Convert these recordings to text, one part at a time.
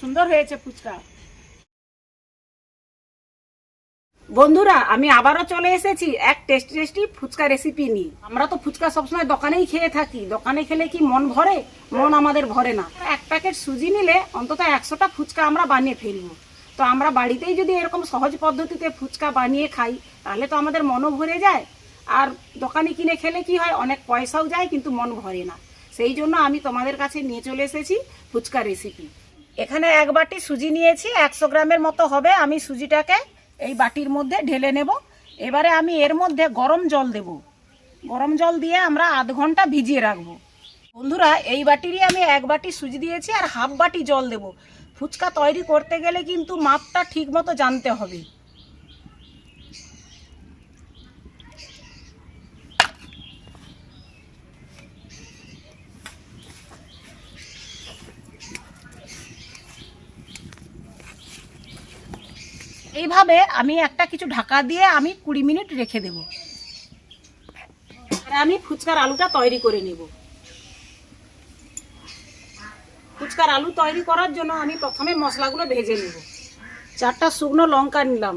সুন্দর হয়েছে ফুচকা। বন্ধুরা, আমি আবারও চলে এসেছি এক টেস্টি টেস্টি ফুচকা রেসিপি নিয়ে। আমরা তো ফুচকা সবসময় দোকানেই খেয়ে থাকি। দোকানে খেলে কি মন ভরে? মন আমাদের ভরে না। এক প্যাকেট সুজি নিলে অন্তত একশোটা ফুচকা আমরা বানিয়ে ফেলব। তো আমরা বাড়িতেই যদি এরকম সহজ পদ্ধতিতে ফুচকা বানিয়ে খাই, তাহলে তো আমাদের মনও ভরে যায়। আর দোকানে কিনে খেলে কি হয়? অনেক পয়সাও যায়, কিন্তু মন ভরে না। সেই জন্য আমি তোমাদের কাছে নিয়ে চলে এসেছি ফুচকা রেসিপি এখানে এক বাটি সুজি নিয়েছি, একশো গ্রামের মতো হবে। আমি সুজিটাকে এই বাটির মধ্যে ঢেলে নেব। এবারে আমি এর মধ্যে গরম জল দেব। গরম জল দিয়ে আমরা আধ ঘণ্টা ভিজিয়ে রাখব। বন্ধুরা, এই বাটিরই আমি এক বাটি সুজি দিয়েছি আর হাফ বাটি জল দেব। ফুচকা তৈরি করতে গেলে কিন্তু মাপটা ঠিক মতো জানতে হবে। এইভাবে আমি একটা কিছু ঢাকা দিয়ে আমি কুড়ি মিনিট রেখে দেব। আমি ফুচকার আলুটা তৈরি করে নেব। ফুচকার আলু তৈরি করার জন্য আমি প্রথমে মশলাগুলো ভেজে নেব। চারটা শুকনো লঙ্কা নিলাম।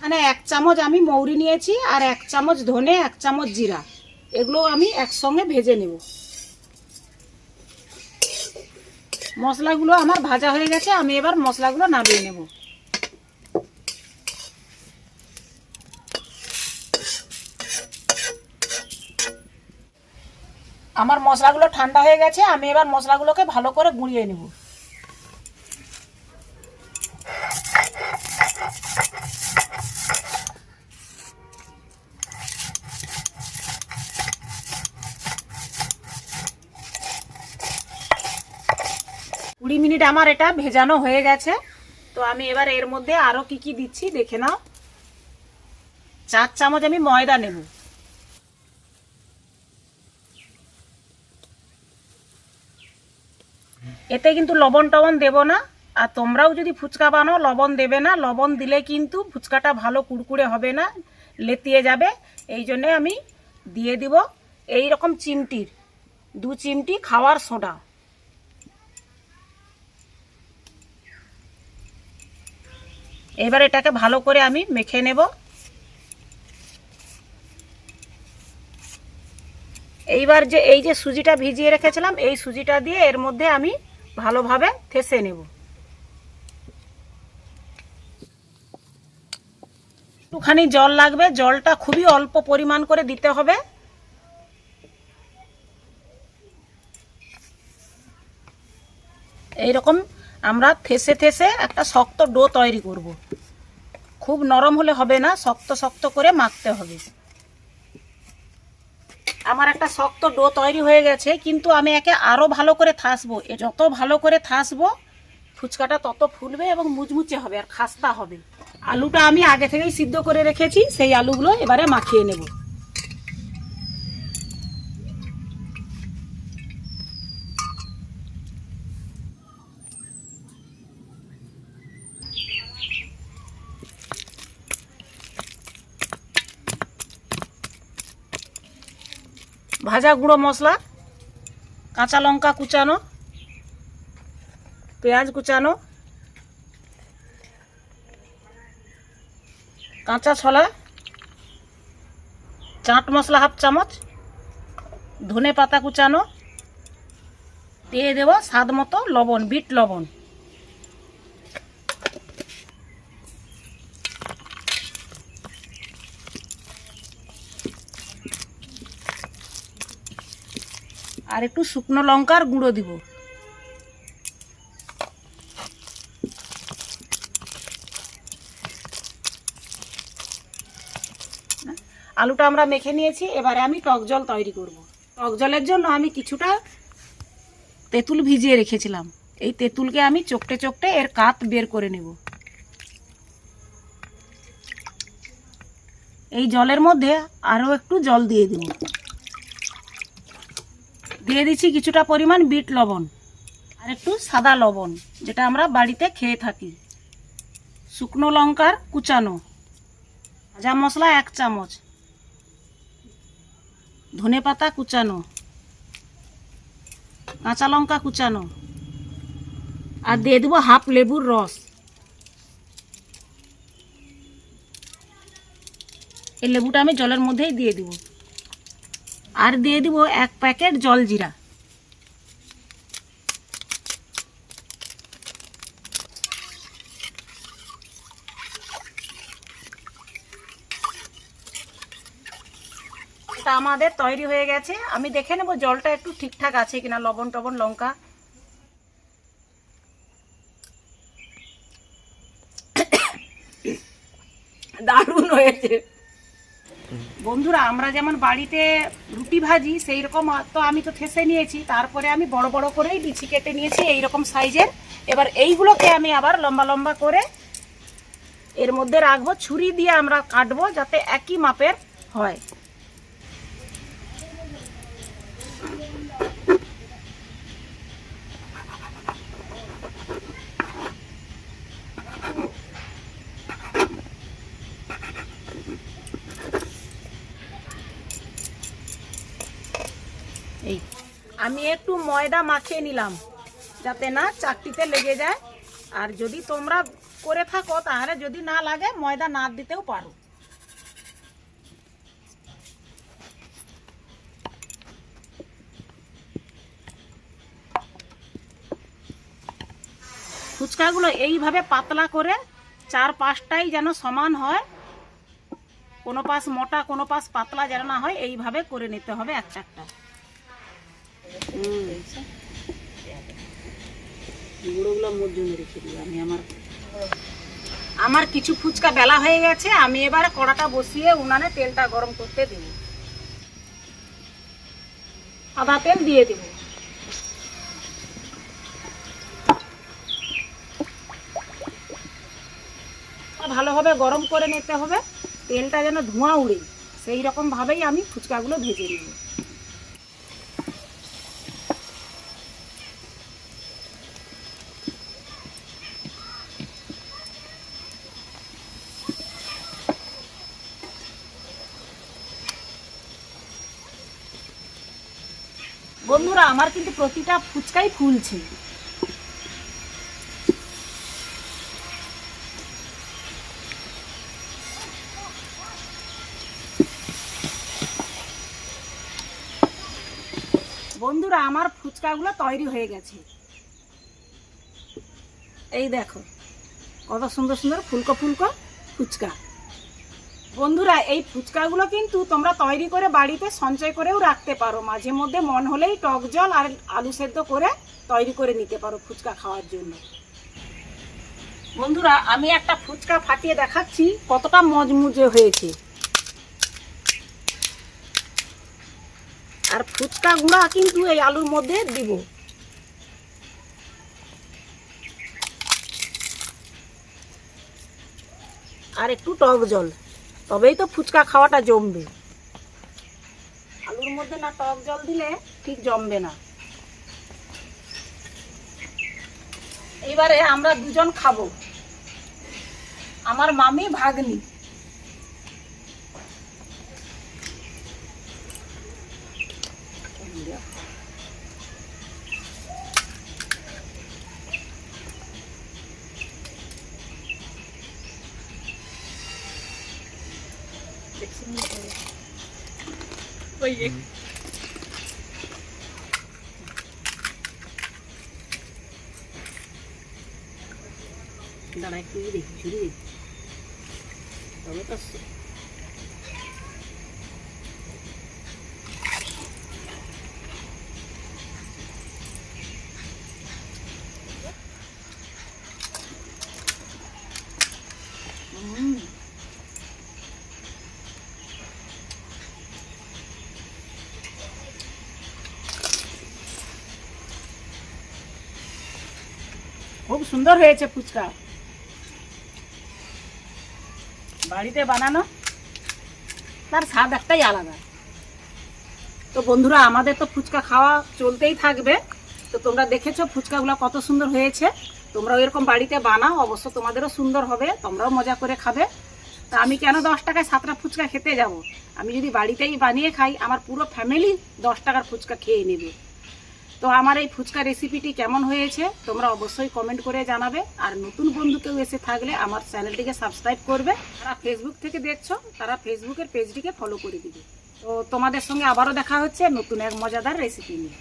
মানে এক চামচ আমি মৌরি নিয়েছি আর এক চামচ ধনে, এক চামচ জিরা। এগুলো আমি একসঙ্গে ভেজে নেব। মশলাগুলো আমার ভাজা হয়ে গেছে, আমি এবার মশলাগুলো নামিয়ে নেব। আমার মশলাগুলো ঠান্ডা হয়ে গেছে, আমি এবার মশলাগুলোকে ভালো করে গুঁড়িয়ে নেব। কুড়ি মিনিট আমার এটা ভেজানো হয়ে গেছে, তো আমি এবার এর মধ্যে আরও কি কি দিচ্ছি দেখে নাও। চার চামচ আমি ময়দা নেব। এতে কিন্তু লবণ টবণ দেবো না। আর তোমরাও যদি ফুচকা বানাও, লবণ দেবে না। লবণ দিলে কিন্তু ফুচকাটা ভালো কুড়কুড়ে হবে না, লেতিয়ে যাবে। এই জন্যে আমি দিয়ে দিব এই রকম চিমটির, দু চিমটি খাওয়ার সোডা। এবার এটাকে ভালো করে আমি মেখে নেব। এইবার যে, এই যে সুজিটা ভিজিয়ে রেখেছিলাম, এই সুজিটা দিয়ে এর মধ্যে আমি ভালোভাবে থেসে নেব। একটুখানি জল লাগবে, জলটা খুবই অল্প পরিমাণ করে দিতে হবে। এইরকম আমরা থেসে থেসে একটা শক্ত ডো তৈরি করব। খুব নরম হলে হবে না, শক্ত শক্ত করে মাখতে হবে। আমার একটা শক্ত ডো তৈরি হয়ে গেছে, কিন্তু আমি একে আরও ভালো করে থাসবো। এ যত ভালো করে থাসবো, ফুচকাটা তত ফুলবে এবং মুচমুচে হবে আর খাস্তা হবে। আলুটা আমি আগে থেকেই সিদ্ধ করে রেখেছি, সেই আলুগুলো এবারে মাখিয়ে নেব। ভাজা গুঁড়ো মশলা, কাঁচা লঙ্কা কুচানো, পেঁয়াজ কুচানো, কাঁচা ছলা, চাট মশলা হাফ চামচ ধনে পাতা কুচানো, দিয়ে দেব স্বাদ মতো লবণ, বিট লবণ। আর একটু শুকনো লঙ্কার গুঁড়ো দিব। আলুটা আমরা মেখে নিয়েছি, এবারে আমি টক জল তৈরি করব। টক জলের জন্য আমি কিছুটা তেঁতুল ভিজিয়ে রেখেছিলাম। এই তেঁতুলকে আমি চোখটে চোখটে এর কাত বের করে নেব। এই জলের মধ্যে আরও একটু জল দিয়ে দেব। দিয়ে দিচ্ছি কিছুটা পরিমাণ বিট লবণ আর একটু সাদা লবণ, যেটা আমরা বাড়িতে খেয়ে থাকি। শুকনো লঙ্কার কুচানো, ভাজা মশলা এক চামচ, ধনে পাতা কুচানো, কাঁচা লঙ্কা কুচানো, আর দিয়ে দেবো হাফ লেবুর রস। এই লেবুটা আমি জলের মধ্যেই দিয়ে দিব। আর দিয়ে দিব এক প্যাকেট জল জিরা। এটা আমাদের তৈরি হয়ে গেছে। আমি দেখে নেব জলটা একটু ঠিকঠাক আছে কিনা, লবণ টবণ, লঙ্কা। দারুণ হয়েছে। বন্ধুরা, আমরা যেমন বাড়িতে রুটি ভাজি সেই রকম তো আমি তো থেসে নিয়েছি। তারপরে আমি বড় বড় করেই লিচি কেটে নিয়েছি এই রকম সাইজের। এবার এইগুলোকে আমি আবার লম্বা লম্বা করে এর মধ্যে রাখব। ছুরি দিয়ে আমরা কাটবো যাতে একই মাপের হয় এই আমি একটু ময়দা মাখিয়ে নিলাম, যাতে না চাকটিতে লেগে যায়। আর যদি তোমরা করে থাকো, তাহলে যদি না লাগে, ময়দা না দিতেও পারো। ফুচকাগুলো এইভাবে পাতলা করে চার পাঁচটাই যেন সমান হয়। কোনো পাশ মোটা, কোনো পাশ পাতলা যেন না হয়, এইভাবে করে নিতে হবে একটা একটা রেখে দিই আমি আমার আমার কিছু ফুচকা বেলা হয়ে গেছে, আমি এবার কড়াটা বসিয়ে উনানে তেলটা গরম করতে দেব। আদা তেল দিয়ে দেব। ভালোভাবে গরম করে নিতে হবে, তেলটা যেন ধোঁয়া উড়ে সেই রকম ভাবেই আমি ফুচকাগুলো ভেজে নেব। বন্ধুরা, আমার কিন্তু প্রতিটা ফুচকাই ফুলছে। বন্ধুরা, আমার ফুচকাগুলো তৈরি হয়ে গেছে। এই দেখো, কত সুন্দর সুন্দর ফুলকো ফুলকো ফুচকা। বন্ধুরা, এই ফুচকাগুলো কিন্তু তোমরা তৈরি করে বাড়িতে সঞ্চয় করেও রাখতে পারো। মাঝে মধ্যে মন হলেই টক জল আর আলু সেদ্ধ করে তৈরি করে নিতে পারো ফুচকা খাওয়ার জন্য। বন্ধুরা, আমি একটা ফুচকা ফাটিয়ে দেখাচ্ছি, কতটা মজমুজে হয়েছে। আর ফুচকা গুঁড়া কিন্তু এই আলুর মধ্যে দিব। আর একটু টক জল। তবেই তো ফুচকা খাওয়াটা জমবে। আলুর মধ্যে না টক জল দিলে ঠিক জমবে না। এইবারে আমরা দুজন খাব। আমার মামি ভাগ্নি। দাঁড়া একটু দেখি ছুরি দেখি তবে তো খুব সুন্দর হয়েছে ফুচকা। বাড়িতে বানানো, তার স্বাদ একটাই আলাদা। তো বন্ধুরা, আমাদের তো ফুচকা খাওয়া চলতেই থাকবে। তো তোমরা দেখেছ ফুচকাগুলো কত সুন্দর হয়েছে। তোমরা এরকম বাড়িতে বানাও, অবশ্য তোমাদেরও সুন্দর হবে, তোমরাও মজা করে খাবে। তা আমি কেন দশ টাকায় সাতটা ফুচকা খেতে যাব? আমি যদি বাড়িতেই বানিয়ে খাই, আমার পুরো ফ্যামিলি দশ টাকার ফুচকা খেয়ে নেবে। তো আমার এই ফুচকা রেসিপিটি কেমন হয়েছে তোমরা অবশ্যই কমেন্ট করে জানাবে। আর নতুন বন্ধু কেউ এসে থাকলে আমার চ্যানেলটিকে সাবস্ক্রাইব করবে। তারা ফেসবুক থেকে দেখছ, তারা ফেসবুকের পেজটিকে ফলো করে দিবে। তো তোমাদের সঙ্গে আবারও দেখা হচ্ছে নতুন এক মজাদার রেসিপি নিয়ে।